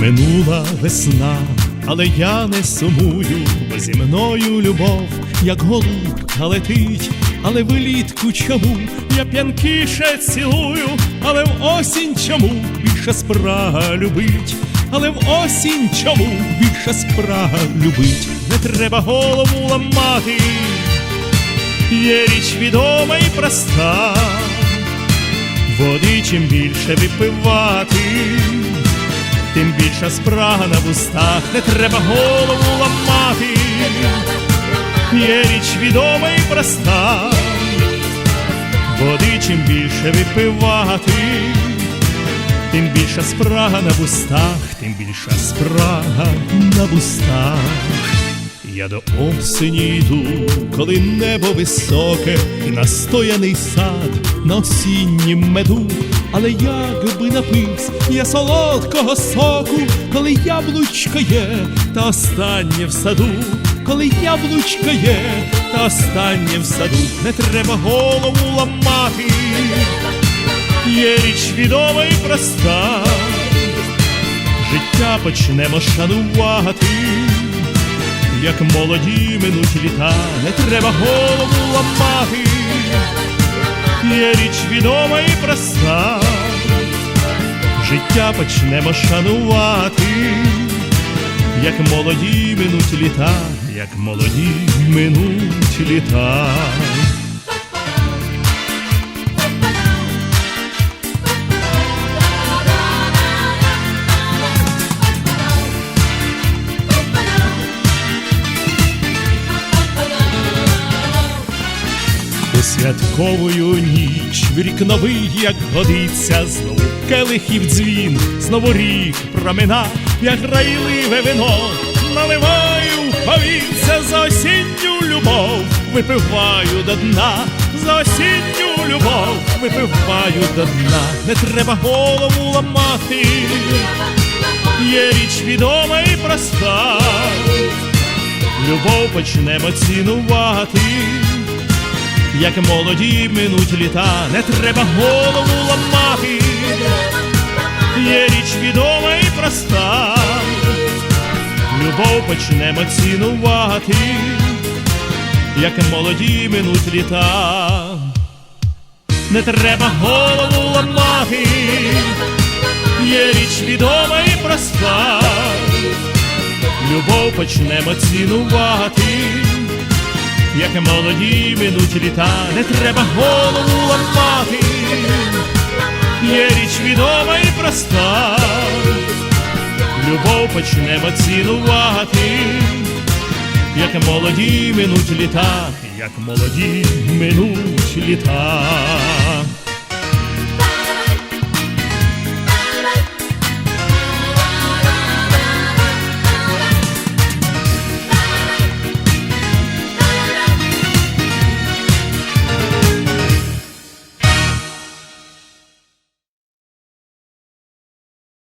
минула весна, але я не сумую, бо зі мною любов, як голубка летить, але влітку чому? Я п'янкіше цілую, але в осінь чому? Більше спрага любить, але в осінь чому? Більше спрага любить, не треба голову ламати, є річ відома і проста. Води чим більше випивати, тим більша спрага на вустах, не треба голову ламати. Є річ відома і проста, води чим більше випивати, тим більша спрага на вустах, тим більша спрага на вустах. Я до осені йду, коли небо високе і настояний сад на осіннім меду. Але як би напивсь я солодкого соку, коли яблучко є, та останнє в саду, коли яблучко є, та останнє в саду, не треба голову ламати. Є річ відома і проста, життя почнемо шанувати як молоді минуть літа, не треба голову ламати, є річ відома і проста, життя почнемо шанувати, як молоді минуть літа, як молоді минуть літа. У святковую ніч. Рік новий, як годиться, знову келихів дзвін, знову рік промина, як грайливе вино, наливаю, повіться за осінню любов, випиваю до дна, за осінню любов, випиваю до дна, не треба голову ламати, є річ відома і проста, любов почнемо цінувати як молоді минуть літа, не треба голову ламати, є річ відома і проста, любов почнемо цінувати, як молоді минуть літа, не треба голову ламати, є річ відома і проста, любов почнемо цінувати як молоді минуть літа, не треба голову ламати, є річ відома і проста, любов почнемо цінувати, як молоді минуть літа, як молоді минуть літа.